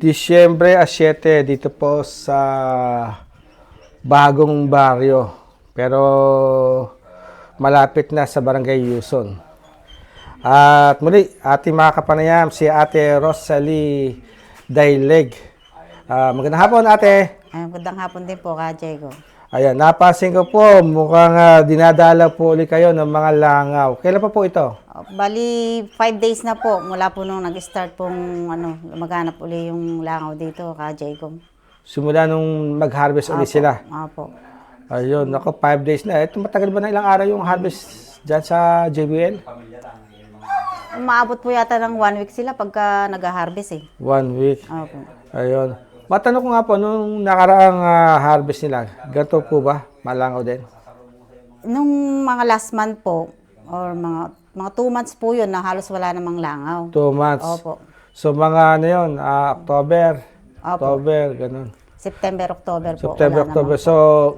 Disyembre a 7 dito po sa bagong baryo. Pero malapit na sa Barangay Yuson. At muli, ating mga kapanayam, si Ate Rosalie Daileg. Ah, magandang hapon, Ate. Ay, magandang hapon din po, Ka Diego. Ayan, napansin ko po, mukhang ah, dinadala po ulit kayo ng mga langaw. Kailan pa po ito? Oh, Bali, five days na po mula po nung nag-start pong ano, maghanap uli yung langaw dito, Ka Diego. Simula nung mag-harvest ulit sila. Opo. Ayun, ako, five days na. Ito, matagal ba na ilang araw yung harvest dyan sa JBL? Umaabot po yata ng one week sila pagka nag-harvest eh. One week. Opo. Ayun. Matanong ko nga po, nung nakaraang ah, harvest nila, ganito po ba? Malangaw din? Nung mga last month po, or mga mga two months po yun na halos wala namang langaw. Two months. Opo. So, mga ano yun, ah, October, Opo. October, ganun. September, October po. September, wala October. So,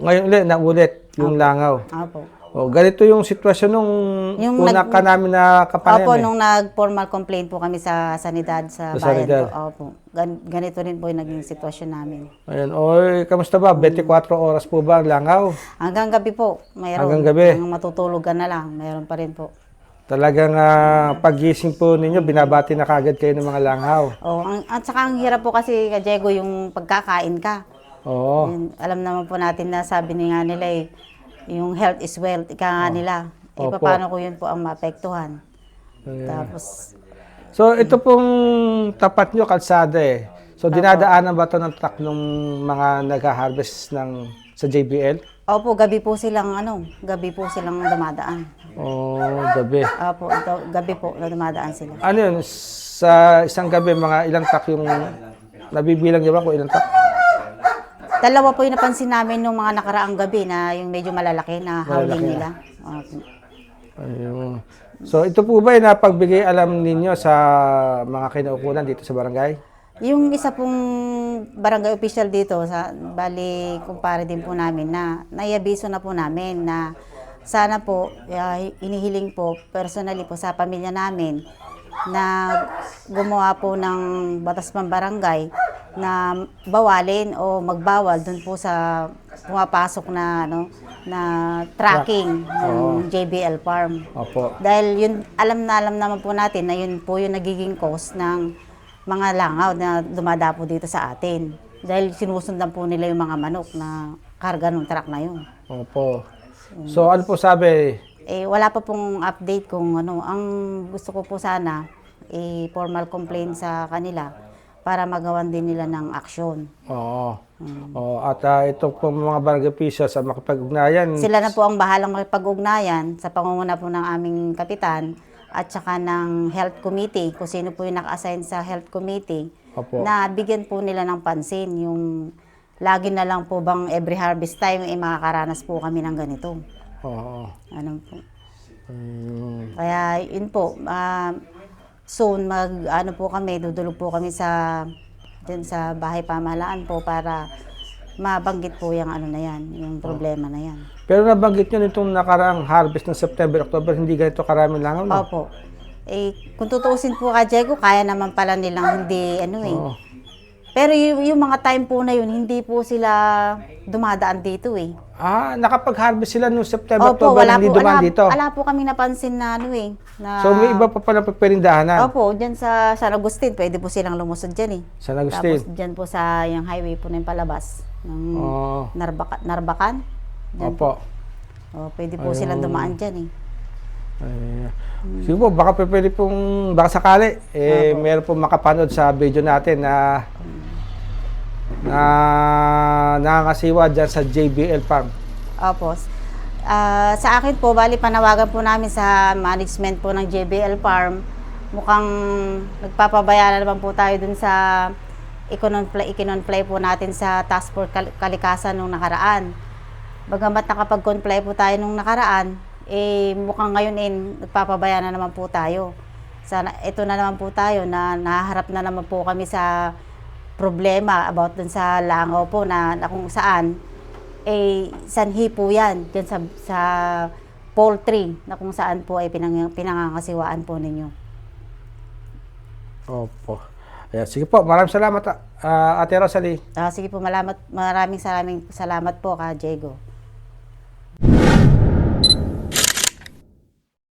ngayon ulit, naulit yung langaw. naman. Opo. O, ganito yung sitwasyon nung Yung una nag- ka namin na kapanayam Opo, eh. nung nag-formal complaint po kami sa sanidad sa Sa bayan sanidad. po. Opo. Gan- ganito rin po yung naging sitwasyon namin. Ayun, oy, kamusta ba? 24 oras po ba ang langaw? Hanggang gabi po, mayroon. Hanggang gabi. Hanggang matutulog ka na lang, mayroon pa rin po. Talagang ah, pagising po ninyo, binabati na kagad kayo ng mga langaw. Oh, ang, at saka ang hirap po kasi, Ka Diego, yung pagkakain ka. Oo. Alam naman po natin na sabi ni nga nila eh, yung health is wealth, ika nga nila. Eh, Opo. paano ko yun po ang maapektuhan? Ayan. Tapos, So, ito pong tapat nyo, kalsada eh. So, dinadaanan ba ito ng truck ng mga nag-harvest ng, sa JBL? opo, gabi po silang, ano, gabi po silang dumadaan. Oh, gabi. Opo, ito, gabi po na dumadaan sila. Ano yun, sa isang gabi, mga ilang truck yung, nabibilang niyo ba kung ilang truck? Dalawa po yung napansin namin nung mga nakaraang gabi na yung medyo malalaki na howling nila. Ayun. So, ito po ba yung napagbigay alam ninyo sa mga kinaukulan dito sa barangay? Yung isa pong barangay official dito, sa bali kumpare din po namin na naiabiso na po namin na sana po, uh, inihiling po personally po sa pamilya namin na gumawa po ng batas pambarangay na bawalin o magbawal dun po sa pumapasok na ano na tracking ng JBL farm. Opo. Dahil yun, alam na alam naman po natin na yun po yung nagiging cause ng mga langaw na dumadapo dito sa atin. Dahil sinusundan po nila yung mga manok na karga ng truck na yun. Opo. So, ano po sabi? Eh, wala pa pong update kung ano. Ang gusto ko po sana, eh, formal complaint sa kanila para magawan din nila ng aksyon. Oo. Oo. At ah, ito po mga barangay officials sa makipag-ugnayan. Sila na po ang bahalang makipag-ugnayan sa pangunguna po ng aming kapitan at saka ng health committee, kung sino po yung naka-assign sa health committee, Opo. na bigyan po nila ng pansin yung lagi na lang po bang every harvest time eh makakaranas po kami ng ganito. Oo. Ano po. Mm, Kaya yun po, ah, soon mag ano po kami, dudulog po kami sa dyan sa bahay pamahalaan po para mabanggit po yung ano na yan, yung problema na yan. Pero nabanggit nyo nitong nakaraang harvest ng September, October, hindi ganito karami langaw, no? Opo. Eh, kung tutuusin po ka, Diego, kaya naman pala nilang hindi, ano eh. Oo. Pero yung, yung mga time po na yun, hindi po sila dumadaan dito eh. Ah, nakapag-harvest sila noong September, Opo, October, wala hindi po, dumaan wala, dito. wala po kami napansin na ano eh. Na, So, may iba pa pala pagperindahanan. Opo, dyan sa San Agustin, pwede po silang lumusod dyan eh. San Agustin. Tapos dyan po sa yung highway po na yung palabas. Ng Oo. Narbaka, Narbacan. Dyan Opo. po. Oh, pwede po silang dumaan dyan eh. Ay, Sige po, baka pwede pong, baka sakali, eh, meron pong makapanood sa video natin na na nakakasiwa dyan sa JBL Farm. Opo. Ah, sa akin po, bali panawagan po namin sa management po ng JBL Farm. Mukhang nagpapabaya na naman po tayo dun sa ikinon-play, ikinon-play po natin sa task force kal- kalikasan nung nakaraan. Bagamat nakapag-comply po tayo nung nakaraan, eh mukhang ngayon eh nagpapabaya na naman po tayo. Sana ito na naman po tayo na naharap na naman po kami sa problema about dun sa langaw po na, na kung saan eh sanhi po yan dyan sa, sa poultry na kung saan po ay pinang, pinangangasiwaan po ninyo. Opo. Ayan, sige po, maraming salamat ah, Ate Rosalie. Ah, sige po, malamat, maraming maraming salamat po ka, Diego.